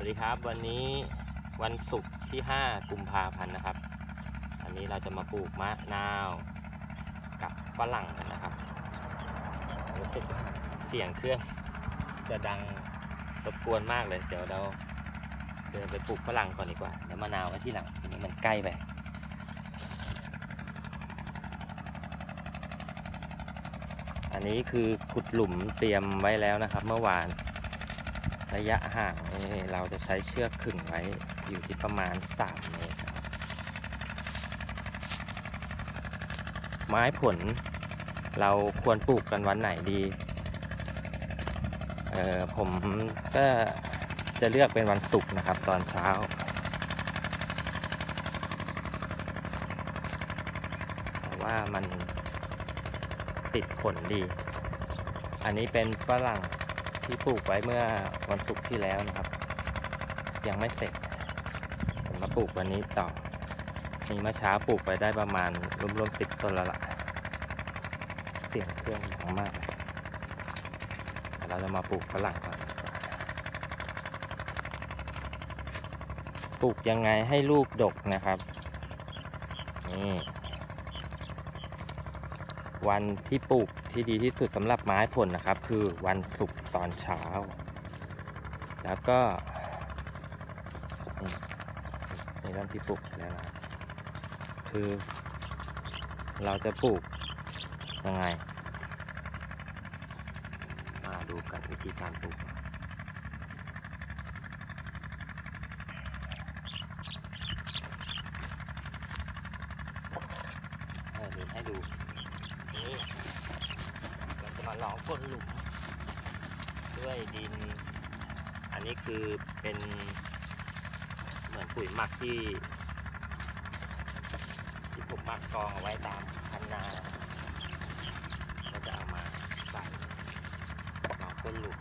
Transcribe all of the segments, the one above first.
วัสดีครับวันนี้วันศุกร์ที่ 5 กุมภาพันธ์นะครับ อันนี้เราจะมาปลูกมะนาวกับฝรั่งกันนะครับรู้สึกเสียงเครื่องจะดังรบกวนมากเลย เดี๋ยวเราเดินไปปลูกฝรั่งก่อนดีกว่าเดี๋ยวมะนาวไว้ที่หลังนี้มันใกล้ไปอันนี้คือขุดหลุมเตรียมไว้แล้วนะครับ เมื่อวาน ระยะห่างนี่เราจะใช้เชือกขึงไว้อยู่ที่ประมาณ 3 เมตรไม้ผลเราควรปลูกกันวันไหนดีเออผมก็จะเลือกเป็นวันศุกร์นะครับตอนเช้า เพราะว่ามันติดผลดี อันนี้เป็นฝรั่ง ที่ปลูกไว้เมื่อวันศุกร์ที่แล้วนะครับ ยังไม่เสร็จ ผมมาปลูกวันนี้ต่อนี่เมื่อเช้าปลูกไปได้ประมาณรวมๆสิบต้นล้วล่ะเสียงเครื่องดังมากเลยเดี๋ยวเราจะมาปลูกฝรั่งก่อนปลูกยังไงให้ลูกดกนะครับนี่วันที่ปลูก ที่ดีที่สุดสำหรับไม้ผลนะครับ คือวันศุกร์ตอนเช้า แล้วก็นี่นี่เริ่มที่ปลูกแล้วนะคือ เราจะปลูกยังไง มาดูกันวิธีการปลูกเออมีให้ดูนี่ เราจะมาลองก้นหลุมด้วยดิน อันนี้คือเป็นเหมือนปุ๋ยหมักที่ ที่ผมหมักกองเอาไว้ตามคันนาก็จะเอามาใส่ลองก้นหลุม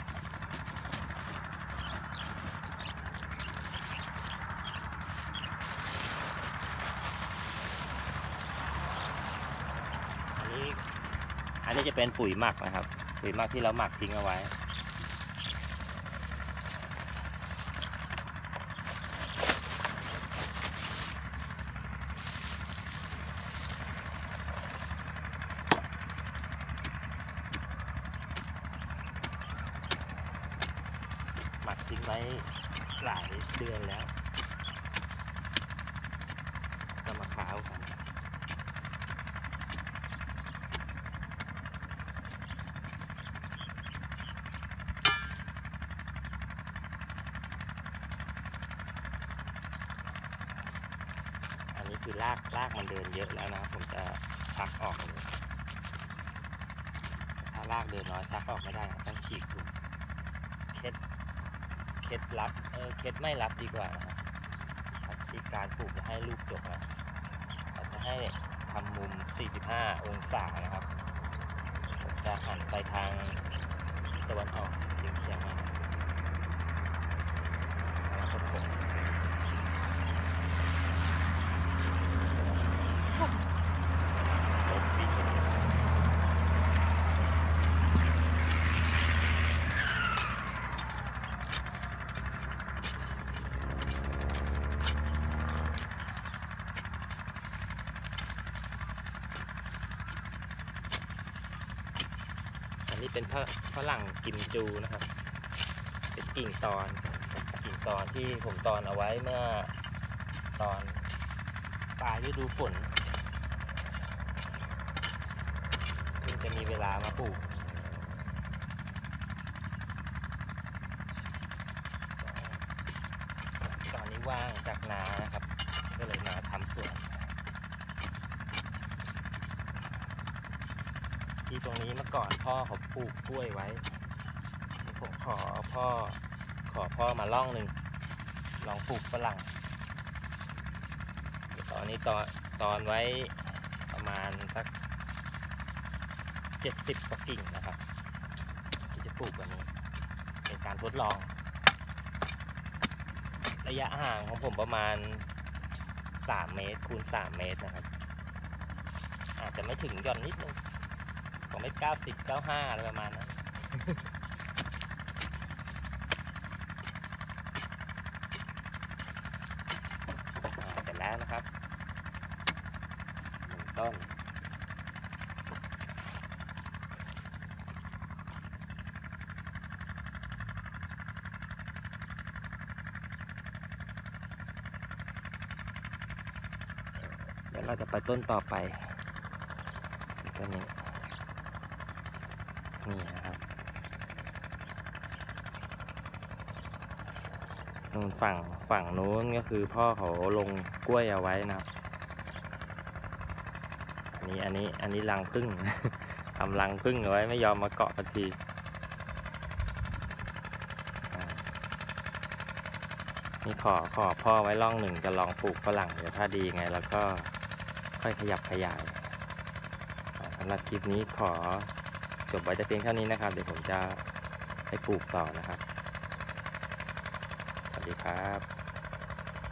อันนี้ อั นนี้จะเป็นปุ๋ยหมักนะครับ ปุ๋ยหมักที่เราหมักทิ้งเอาไว้ หมักทิ้งไว้หลายเดือนแล้วก็มาขาวกัน อันนี้ คือรากรากมันเดินเยอะแล้วนะผมจะชักออกเลยถ้ารากเดินน้อยชักออกไม่ได้ต้องฉีกดูเคล็ดเคล็ดลับเออเคล็ดไม่รับดีกว่านะครับวิธีการปลูกจะให้ลูกจกนะเราจะให้ทำมุม 45 องศานะครับ ผมจะหันไปทางทิศตะวันออกเฉียงเฉียงนะครับนะครับผม รถติดอั นี้เป็นฝรั่งกิมจูนะครับ เป็นกิ่งตอน กิ่งตอนที่ผมตอนเอาไว้เมื่อตอนปลายฤดูฝนเพิ่งจะมีเวลามาปลูกตอนนี้ว่างจากนานะครับ ก็เลยมาทำสวน ที่ตรงนี้เมื่อก่อนพ่อเขาปลูกกล้วยไว้ผมขอพ่อขอพ่อมาล่องหนึ่งลองปลูกฝรั่งตอนนี้ตอนตอนไว้ประมาณสักเจ็ดสิบกว่ากิ่งนะครับ ที่จะปลูกวันนี้เป็นการทดลอง ระยะห่างของผมประมาณสามเมตรคูณสามเมตรนะครับ อาจจะไม่ถึงย่อนนิดนึงสอง เก้าสิบเก้าห้าอะไรประมาณนั้นเสร็จแล้วนะครับหนึ่งต้นเราจะไปต้นต่อไปต้นนี้ นี่นะครับนู่นฝั่งฝั่งนู้นก็คือพ่อเขาลงกล้วยเอาไว้นะครับ อันนี้อันนี้อันนี้รังพึ่งทำรังพึ่งเอาไว้ไม่ยอมมาเกาะสักทีนี่ขอขอพ่อไว้ร่องหนึ่งจะลองปลูกฝรั่งเดี๋ยวถ้าดีไงแล้วก็ค่อยขยับขยายสำหรับคลิปนี้ขอ จบไว้แต่เพียงเท่านี้นะครับ เดี๋ยวผมจะไปปลูกต่อนะครับ สวัสดีครับ